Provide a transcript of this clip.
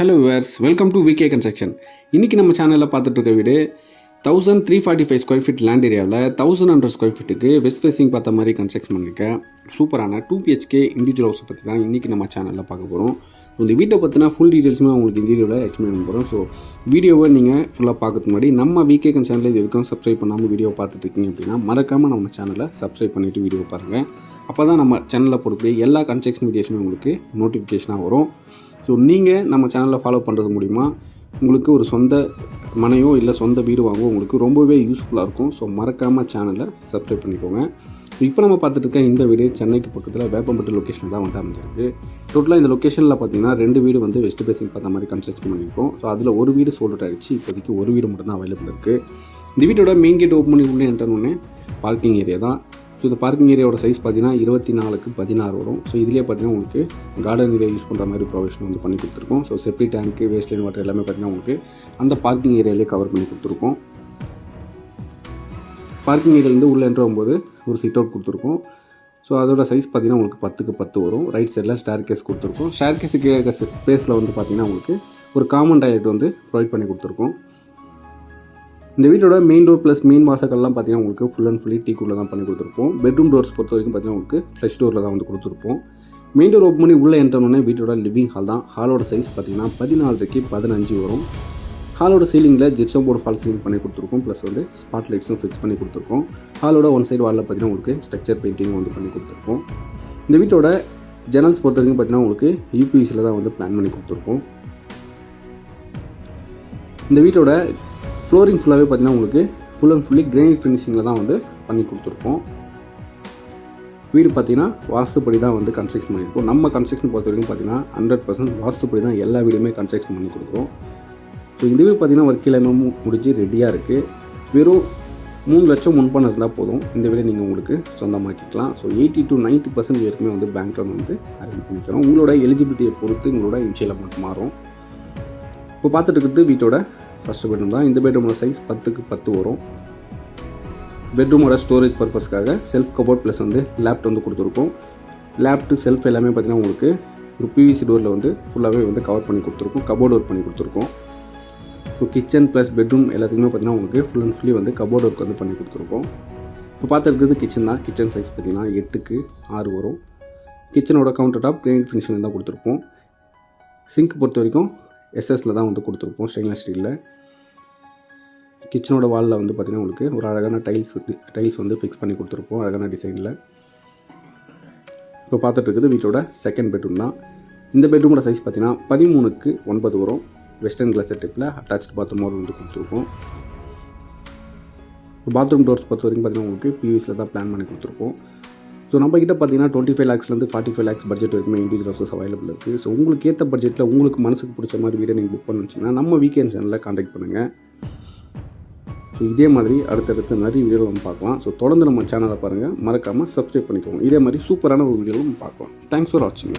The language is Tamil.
Hello viewers welcome to VK construction இன்றைக்கி நம்ம சேனலில் பார்த்துட்டு இருக்க வீடு thousand three forty five square feet land ஏரியாவில் தௌசண்ட் ஹண்ட்ரட் ஸ்கொயர் ஃபீட்டுக்கு வெஸ்ட் ஃபேஸிங் பார்த்த மாதிரி கன்ஸ்ட்ரக்ஷன் பண்ணியிருக்கேன் சூப்பரான டூ பிஹெச்கே இண்டிவிஜுவல் ஹவுஸை பற்றி தான் இன்றைக்கி நம்ம சேனலில் பார்க்க போகிறோம் இந்த வீட்டை பற்றினா ஃபுல் டீட்டெயில்ஸுமே உங்களுக்கு இந்த வீடியோவில் எக்ஸ்பிளைன் பண்ண போகிறோம் ஸோ வீடியோவை நீங்கள் ஃபுல்லாக பார்க்கறதுக்கு முன்னாடி நம்ம விகே கன் சேனலில் இது வரைக்கும் சப்ஸ்கிரைப் பண்ணாமல் வீடியோ பார்த்துட்டு இருக்கீங்க அப்படின்னா மறக்காமல் நம்ம சேனலை சப்ஸ்கிரைப் பண்ணிவிட்டு வீடியோ பாருங்கள் அப்போ தான் நம்ம சேனலில் போடக்கூடிய எல்லா கன்ஸ்ட்ரக்ஷன் வீடியோஸுமே உங்களுக்கு நோட்டிஃபிகேஷனாக வரும். ஸோ நீங்கள் நம்ம சேனலில் ஃபாலோ பண்ணுறது மூலிமா உங்களுக்கு ஒரு சொந்த மனையோ இல்லை சொந்த வீடு வாங்கவோ உங்களுக்கு ரொம்பவே யூஸ்ஃபுல்லாக இருக்கும். ஸோ மறக்காமல் சேனலை சப்ஸ்கிரைப் பண்ணிக்கோங்க. இப்போ நம்ம பார்த்துட்டு இருக்க இந்த வீடு சென்னைக்கு பக்கத்தில் வேப்பம்பட்டு லொக்கேஷனில் தான் வந்து அமைஞ்சிருக்கு. டோட்டலாக இந்த லொக்கேஷனில் பார்த்தீங்கன்னா ரெண்டு வீடு வந்து வெஸ்ட் பேசிங் பார்த்த மாதிரி கன்ஸ்ட்ரக்ஷன் பண்ணியிருக்கோம். ஸோ அதில் ஒரு வீடு சோல்ட் ஆகிடுச்சு இப்போதைக்கு ஒரு வீடு மட்டும் தான் அவைலபிள் இருக்குது இந்த வீட்டோட மெயின் கேட் ஓப்பன் பண்ணி உள்ளே என்டர் பார்க்கிங் ஏரியா தான். ஸோ இந்த பார்க்கிங் ஏரியாவோட சைஸ் பார்த்தீங்கன்னா இருபத்தி நாலுக்கு பதினாறு வரும். ஸோ இதுலேயே பார்த்தீங்கன்னா உங்களுக்கு கார்டன் ஏரியா யூஸ் பண்ணுற மாதிரி ப்ரொவிஷன் வந்து பண்ணி கொடுத்துருக்கோம். So septic tank waste line water எல்லாமே பார்த்தீங்கன்னா உங்களுக்கு அந்த பார்க்கிங் ஏரியாலே கவர் பண்ணி கொடுத்துருக்கோம். பார்க்கிங் ஏரியாலேருந்து உள்ளே என்ட்ரு ஆகும்போது ஒரு சிட் அவுட் கொடுத்துருக்கோம். ஸோ அதோட சைஸ் பார்த்தீங்கன்னா உங்களுக்கு பத்துக்கு பத்து வரும். ரைட் சைடில் ஸ்டேர் கேஸ் கொடுத்துருக்கோம். ஸ்டேர் கேஸுக்கு இருக்க ஸ்பேஸில் வந்து பார்த்தீங்கன்னா உங்களுக்கு ஒரு காமன் டாய்லெட் வந்து ப்ரொவைட் பண்ணி கொடுத்துருக்கோம். இந்த வீட்டோட மெயின் டோர் ப்ளஸ் மெயின் வாசக்கெல்லாம் பார்த்தீங்கன்னா உங்களுக்கு ஃபுல் அண்ட் ஃபுல்லி டீ கூட தான் பண்ணி கொடுத்துருப்போம். பெட்ரூம் டோர்ஸ் பொறுத்த வரைக்கும் பார்த்தீங்கன்னா உங்களுக்கு ஃப்ரெஷ் டோரில் தான் வந்து கொடுத்துருப்போம். மெயின் டோர் ஓப்பன் பண்ணி உள்ளே என்ட்ரனோடனே வீட்டோட லிவிங் ஹால் தான். ஹாலோட சைஸ் பார்த்தீங்கன்னா பதினாலரைக்கு பதினஞ்சு வரும். ஹாலோட சீலிங்கில் ஜிப்சம் போர்டு ஃபால் சீலிங் பண்ணி கொடுத்துருக்கோம். ப்ளஸ் வந்து ஸ்பாட் லைட்ஸும் ஃபிக்ஸ் பண்ணி கொடுத்துருக்கோம். ஹாலோட ஒன் சைடு வாலில் பார்த்தீங்கன்னா உங்களுக்கு ஸ்ட்ரக்சர் பெயிண்டிங் வந்து பண்ணி கொடுத்துருக்கோம். இந்த வீட்டோட ஜன்னல்ஸ் பொறுத்த வரைக்கும் பார்த்தீங்கன்னா உங்களுக்கு யூபிஎஸ்சியில் தான் வந்து பிளான் பண்ணி கொடுத்துருக்கோம். இந்த வீட்டோட ஃப்ளோரிங் ஃபுல்லாகவே பார்த்தீங்கன்னா உங்களுக்கு ஃபுல் அண்ட் ஃபுல்லி கிரானைட் ஃபினிஷிங்கில் தான் வந்து பண்ணி கொடுத்துருக்கோம் வீடு பார்த்திங்கன்னா வாஸ்துப்படி தான் வந்து கன்ஸ்ட்ரக்ஷன் பண்ணியிருக்கோம். நம்ம கன்ஸ்ட்ரக்ஷன் பொறுத்த வரைக்கும் பார்த்தீங்கன்னா ஹண்ட்ரட் பர்சன்ட் வாஸ்துப்படி தான் எல்லா வீடுமே கன்ஸ்ட்ரக்ஷன் பண்ணி கொடுக்குறோம். ஸோ இந்த வீடு பார்த்தீங்கன்னா ஒர்க் முடிஞ்சு ரெடியாக இருக்குது வெறும் மூணு லட்சம் முன்பணம் இருந்தால் போதும். இந்த வீடை நீங்கள் உங்களுக்கு சொந்தமாக்கிக்கலாம். So eighty to ninety percent வரைக்குமே வந்து பேங்க் லோன் வந்து அரேஞ்ச் பண்ணிக்கிறோம் உங்களோட எலிஜிபிலிட்டியை பொறுத்து உங்களோட இன்ஷியல் அமௌண்ட் மாறும். இப்போ பார்த்துட்டு இருக்கிறது வீட்டோட ஃபஸ்ட்டு பெட்ரூம் தான். இந்த பெட்ரூமோட சைஸ் பத்துக்கு பத்து வரும். பெட்ரூமோட ஸ்டோரேஜ் பர்பஸ்க்காக செல்ஃப் கபோர்ட் ப்ளஸ் வந்து லேப்ட் வந்து கொடுத்துருக்கோம். லேப்டு செல்ஃப் எல்லாமே பார்த்தீங்கன்னா உங்களுக்கு ஒரு பிவிசி டோரில் வந்து ஃபுல்லாகவே வந்து கவர் பண்ணி கொடுத்துருக்கோம். கபோர்ட் ஒர்க் பண்ணி கொடுத்துருக்கோம். ஸோ கிச்சன் ப்ளஸ் பெட்ரூம் எல்லாத்துக்குமே பார்த்தீங்கன்னா உங்களுக்கு ஃபுல் அண்ட் ஃபுல்லி வந்து கபோர்ட் ஒர்க் வந்து பண்ணி கொடுத்துருக்கோம். இப்போ பார்த்துருக்கிறது கிச்சன் தான். கிச்சன் சைஸ் பார்த்தீங்கன்னா எட்டுக்கு ஆறு வரும். கிச்சனோட கவுண்டர் டாப் கிரேட் ஃபினிஷிங் தான் கொடுத்துருப்போம். சிங்க் பொறுத்த வரைக்கும் எஸ்எஸில் தான் வந்து கொடுத்துருப்போம் ஸ்டெயின்லெஸ் ஸ்டீலில். கிச்சனோட வாலில் வந்து பார்த்திங்கன்னா உங்களுக்கு ஒரு அழகான டைல்ஸ் டைல்ஸ் வந்து ஃபிக்ஸ் பண்ணி கொடுத்துருப்போம் அழகான டிசைனில். இப்போ பார்த்துட்டு இருக்குது வீட்டோட செகண்ட் பெட்ரூம் தான். இந்த பெட்ரூமோட சைஸ் பார்த்தீங்கன்னா பதிமூணுக்கு ஒன்பது வரும். வெஸ்டர்ன் கிளாஸ் செட்டப்பில் அட்டாச் பாத்ரூம் வந்து கொடுத்துருப்போம். பாத்ரூம் டோர்ஸ் பொறுத்த வரைக்கும் பார்த்தீங்கன்னா உங்களுக்கு பிவிஸில் தான் பிளான் பண்ணி கொடுத்துருப்போம். ஸோ நம்ம கிட்ட பார்த்தீங்கன்னா டுவெண்ட்டி ஃபைவ் லேக்ஸ்லேருந்து ஃபார்ட்டி ஃபைவ் லேக்ஸ் பட்ஜெட் வரைக்கும் இண்டிவிஜுவல் ஹவுசஸ் அவைலபிள் இருக்குது ஸோ உங்களுக்கு ஏற்ற பட்ஜெட்டில் உங்களுக்கு மனசுக்கு பிடிச்ச மாதிரி வீடை நீங்கள் புக் பண்ணுச்சுன்னா நம்ம வீக்கெண்ட் சேனலில் காண்டாக்ட் பண்ணுங்கள் ஸோ இதே மாதிரி அடுத்தடுத்து நிறைய வீடியோவில் நம்ம பார்க்கலாம். ஸோ தொடர்ந்து நம்ம சேனலை பாருங்கள் மறக்காமல் சப்ஸ்கிரைப் பண்ணிக்கோங்க. இதே மாதிரி சூப்பரான ஒரு வீடியோவில் நம்ம பார்க்கலாம். தேங்க்ஸ் ஃபார் வாட்சிங்